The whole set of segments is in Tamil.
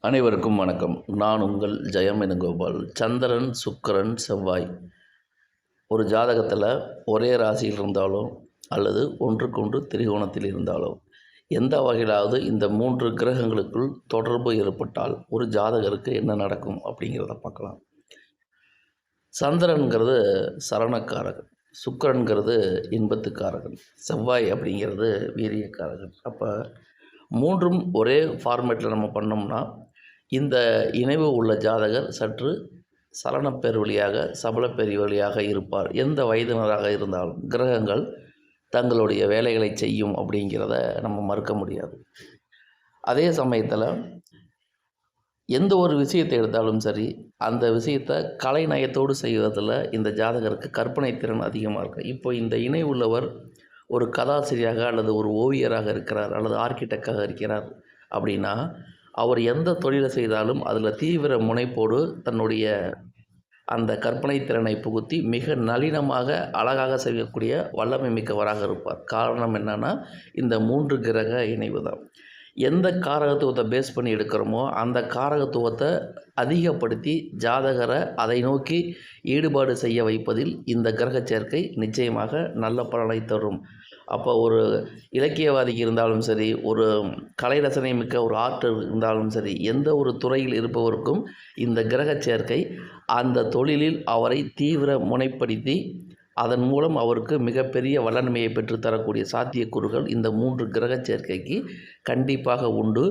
அனைவருக்கும் வணக்கம். நான் உங்கள் ஜெயம் கோபால் சந்திரன் சுக்கரன் செவ்வாய். ஒரு ஜாதகத்தில் ஒரே ராசியில் இருந்தாலோ அல்லது ஒன்றுக்கொன்று திரிகோணத்தில் இருந்தாலோ எந்த வகையிலாவது இந்த மூன்று கிரகங்களுக்குள் தொடர்பு ஏற்பட்டால் ஒரு ஜாதகருக்கு என்ன நடக்கும் அப்படிங்கிறத பார்க்கலாம். சந்திரன்கிறது சரணக்காரகன். சுக்கரன்கிறது இன்பத்துக்காரகன். செவ்வாய் அப்படிங்கிறது வீரியக்காரகன். அப்போ மூன்றும் ஒரே ஃபார்மேட்டில் நம்ம பண்ணோம்னா இந்த இணைவு உள்ள ஜாதகர் சற்று சலனப்பேர் வழியாக சபலப்பேர் வழியாக இருப்பார். எந்த வயதினராக இருந்தாலும் கிரகங்கள் தங்களுடைய வேலைகளை செய்யும் அப்படிங்கிறத நம்ம மறுக்க முடியாது. அதே சமயத்தில் எந்த ஒரு விஷயத்தை எடுத்தாலும் சரி அந்த விஷயத்தை கலைநயத்தோடு செய்வதில் இந்த ஜாதகருக்கு கற்பனை திறன் அதிகமாக இருக்கும் இப்போ இந்த இணை உள்ளவர் ஒரு கதாசிரியாக அல்லது ஒரு ஓவியராக இருக்கிறார் அல்லது ஆர்கிடெக்டாக இருக்கிறார் அப்படின்னா அவர் எந்த தொழிலை செய்தாலும் அதில் தீவிர முனைப்போடு தன்னுடைய அந்த கற்பனை திறனை புகுத்தி மிக நளினமாக அழகாக செய்யக்கூடிய வல்லமை மிக்கவராக இருப்பார். காரணம் என்னென்னா இந்த மூன்று கிரக இணைவு தான் எந்த காரகத்துவத்தை பேஸ் பண்ணி எடுக்கிறோமோ அந்த காரகத்துவத்தை அதிகப்படுத்தி ஜாதகரை அதை நோக்கி ஈடுபாடு செய்ய வைப்பதில் இந்த கிரக சேர்க்கை நிச்சயமாக நல்ல பலனை தரும். அப்போ ஒரு இலக்கியவாதிக்கு இருந்தாலும் சரி ஒரு கலை ரசனை மிக்க ஒரு ஆர்டர் இருந்தாலும் சரி எந்த ஒரு துறையில் இருப்பவருக்கும் இந்த கிரக சேர்க்கை அந்த தொழிலில் அவரை தீவிர முனைப்படுத்தி அதன் மூலம் அவருக்கு மிகப்பெரிய வல்லன்மையை பெற்றுத்தரக்கூடிய சாத்தியக்கூறுகள் இந்த மூன்று கிரக சேர்க்கைக்கு கண்டிப்பாக உண்டு.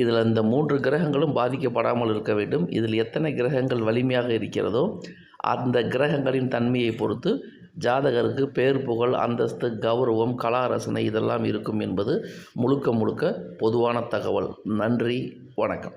இதில் இந்த மூன்று கிரகங்களும் பாதிக்கப்படாமல் இருக்க வேண்டும். இதில் எத்தனை கிரகங்கள் வலிமையாக இருக்கிறதோ அந்த கிரகங்களின் தன்மையை பொறுத்து ஜாதகருக்கு பேர் புகழ் அந்தஸ்து கௌரவம் கலாரசனை இதெல்லாம் இருக்கும் என்பது முழுக்க முழுக்க பொதுவான தகவல். நன்றி. வணக்கம்.